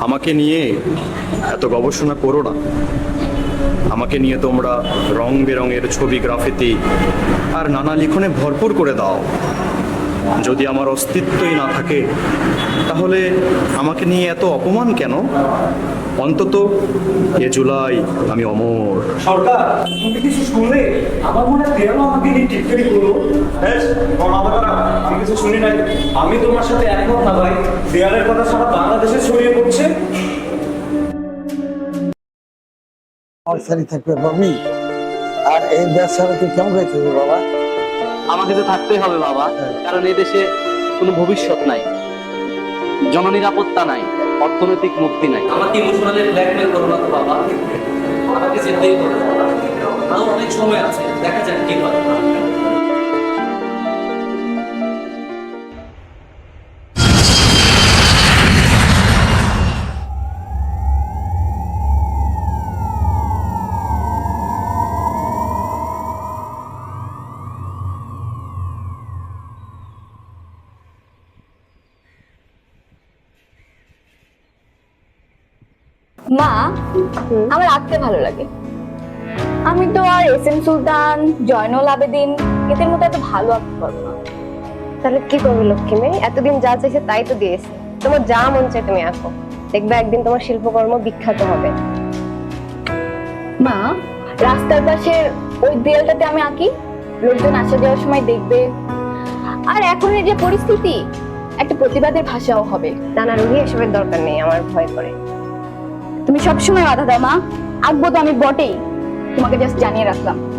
আমাকে নিয়ে এত গবেষণা করো না। আমাকে নিয়ে তোমরা রং বেরঙের ছবি, গ্রাফিতি আর নানা লিখনে ভরপুর করে দাও। যদি আমার অস্তিত্বই না থাকে তাহলে আমাকে নিয়ে এত অপমান কেন? অন্তত এ জুলাই আমি অমর। সরকার তুমি কিছু শুনলে? আমার মনে হয় আমাকে নিয়ে টিটকারি করল। হ্যাঁ আমি কিছু শুনি নাই। আমি তোমার সাথে একমত না ভাই। দেয়ালের কথা সারা বাংলাদেশে ছড়িয়ে পড়ছে। আমার সারি থাকবে বাবি আর এই ব্যবসাটা তুই কেমন হয়েছে বাবা? আমাকে তো থাকতেই হবে বাবা। কারণ এদেশে দেশে কোনো ভবিষ্যৎ নাই, জননিরাপত্তা নাই, অর্থনৈতিক মুক্তি নাই। আমাকে ইমোশনালি ব্ল্যাকমেল করো না বাবা? আমাকে যেতেই হবে আরও অনেক সময় আছে, দেখা যাক কি হয়। মা আমার আঁকতে ভালো লাগে। আমি তো আর এস এম সুলতান জয়নুল আবেদিন এদের মতো এত ভালো আঁকতে পারব না। তাহলে কি করবে লক্ষ্মী মেয়ে? এতদিন যা চাইছে তাই তো দিয়েছে। তোমার যা মন চায় তুমি আঁকো। দেখবে একদিন তোমার শিল্পকর্ম বিখ্যাত হবে। মা রাস্তার পাশে ওই দেয়ালটাতে আমি আঁকি। লোকজন আসা যাওয়ার সময় দেখবে। আর এখন এই যে পরিস্থিতি একটা প্রতিবাদের ভাষাও হবে। নানা রুহি এসবের দরকার নেই আমার ভয় করে। তুমি সবসময় বাধা দাও মা। আঁকবো তো আমি বটেই। তোমাকে জাস্ট জানিয়ে রাখলাম।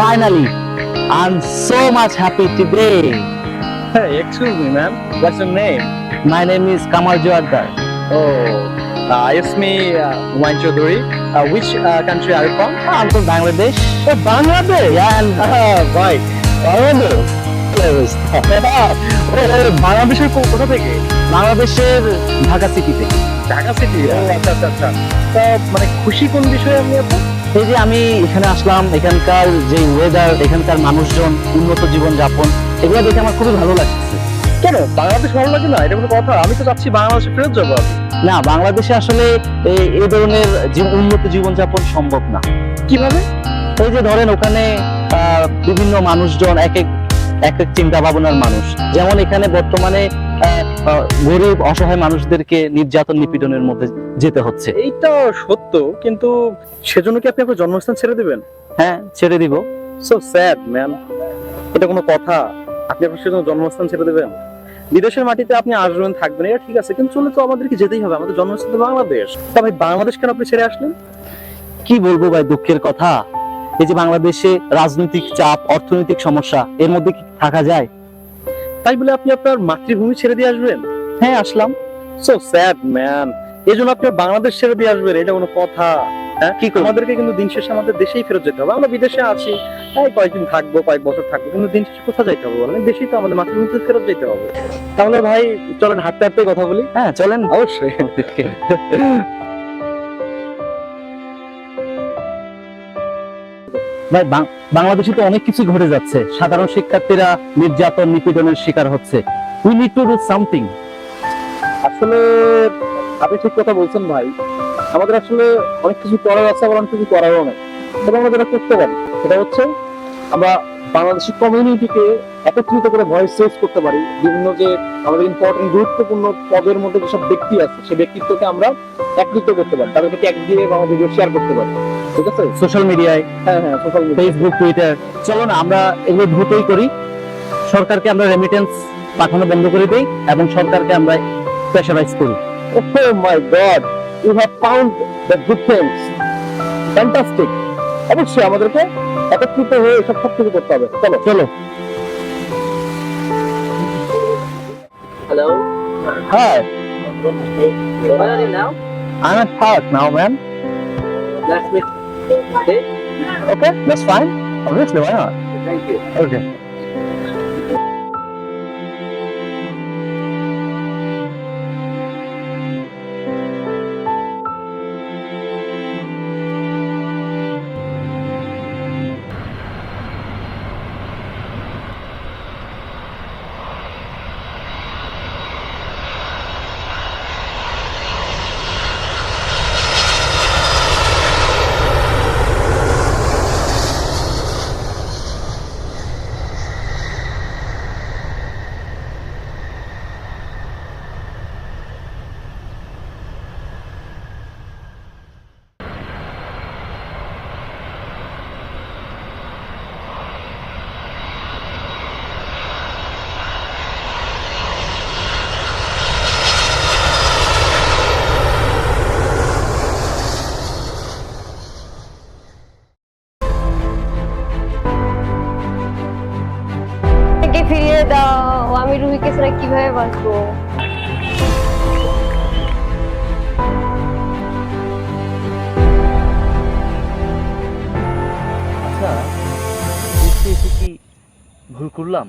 Finally, I'm so much happy today. Hey, excuse me, ma'am. What's your name? My name is Kamal Joardar. Oh, uh, it's me, uh, Humayun Chaudhary. Uh, which uh, country are you from? I'm from Bangladesh. Oh, Bangladesh. Yeah, and Ah, right. Bangladesh. বাংলাদেশের কোথা থেকে বাংলাদেশের ঢাকা সিটিতে Dhaka city আচ্ছা আচ্ছা আচ্ছা তা মানে খুশি কোন বিষয়ে আপনি আপু এই যে আমি এখানে আসলাম এখানকার যে ওয়েদার এখানকার মানুষজন উন্নত জীবন যাপন এগুলো দেখে আমার খুবই ভালো লাগছে। কেন? বাংলাদেশ ভালো লাগে না? এটা কোনো কথা? আমি তো চাচ্ছি বাংলাদেশে ফেরত যাব না বাংলাদেশে আসলে এই ধরনের উন্নত জীবনযাপন সম্ভব না। কীভাবে? এই যে ধরেন ওখানে আহ, বিভিন্ন মানুষজন এক এক এক এক চিন্তা ভাবনার মানুষ। যেমন এখানে বর্তমানে গরিব অসহায় মানুষদেরকে নির্যাতন নিপীড়নের মধ্যে যেতে হচ্ছে। এইটা সত্য কিন্তু সেজন্য কি আপনি আপনার জন্মস্থান ছেড়ে দিবেন? হ্যাঁ ছেড়ে দিব। সো স্যাড ম্যান এটা কোনো কথা। আপনি আপনার সেজন্য জন্মস্থান ছেড়ে দেবেন। বিদেশের মাটিতে আপনি আসবেন থাকবেন এটা ঠিক আছে কিন্তু চলে তো আমাদেরকে যেতেই হবে। আমাদের জন্মস্থান তো বাংলাদেশ। তা ভাই বাংলাদেশ কেন আপনি ছেড়ে আসলেন? কি বলব ভাই দুঃখের কথা। এই যে বাংলাদেশে রাজনৈতিক চাপ অর্থনৈতিক সমস্যা এর মধ্যে কি থাকা যায়? তাই বলে আপনি আপনার মাতৃভূমি ছেড়ে দিয়ে আসবেন? হ্যাঁ আসলাম। সো স্যাড ম্যান এই জন্য আপনি বাংলাদেশ ছেড়ে দিয়ে আসবেন এটা কোনো কথা। হ্যাঁ কি আমাদেরকে কিন্তু দিন শেষে আমাদের দেশেই ফেরত যেতে হবে। আমরা বিদেশে আছি এই কয়েকদিন থাকব কয়েক বছর থাকব কিন্তু দিন শেষে কোথায় যাইতে হবে বলেন? দেশেই তো আমাদের মাতৃভূমিতে ফেরত যেতে হবে। তাহলে ভাই চলেন হাঁটতে হাঁটতে কথা বলি। হ্যাঁ চলেন। অবশ্যই। ভাই বাংলাদেশে তো অনেক কিছু ঘটে যাচ্ছে। সাধারণ শিক্ষার্থীরা নির্যাতন, নিপীড়নের শিকার হচ্ছে। We need to do something আসলে, আপনি ঠিক কথা বলছেন ভাই। আমাদের আসলে অনেক কিছু করার আছে, আবার অনেক কিছু করারও নেই। তবে আমরা যেটা করতে পারি, সেটা হচ্ছে আমরা বাংলাদেশি কমিউনিটিকে একত্রিত করে ভয়েস রেজ করতে পারি। বিভিন্ন যে আমাদের ইম্পর্টেন্ট গুরুত্বপূর্ণ পদের মধ্যে যেসব ব্যক্তি আছে সেই ব্যক্তিত্বকে আমরা একত্রিত করতে পারি। তাদেরকে ট্যাগ দিয়ে বা ভিডিও শেয়ার করতে পারি। ঠিক আছে? সোশ্যাল মিডিয়ায় হ্যাঁ হ্যাঁ সোশ্যাল মিডিয়া ফেসবুক টুইটার চলো না আমরা এগুলো দ্রুতই করি। সরকারকে আমরা রেমিটেন্স পাঠানো বন্ধ করে দেই এবং সরকারকে আমরা প্রেশারাইজ করি। Oh my God, you have found the good things. Fantastic. অবশ্যই আমাদেরকে একত্রিত হয়ে এসব সব কিছু করতে হবে চলো চলো hello Hi, Where are you now? I'm at park now, man. Let's meet. Okay? Okay, that's fine. Obviously, why not? Thank you. Okay. ভুল করলাম?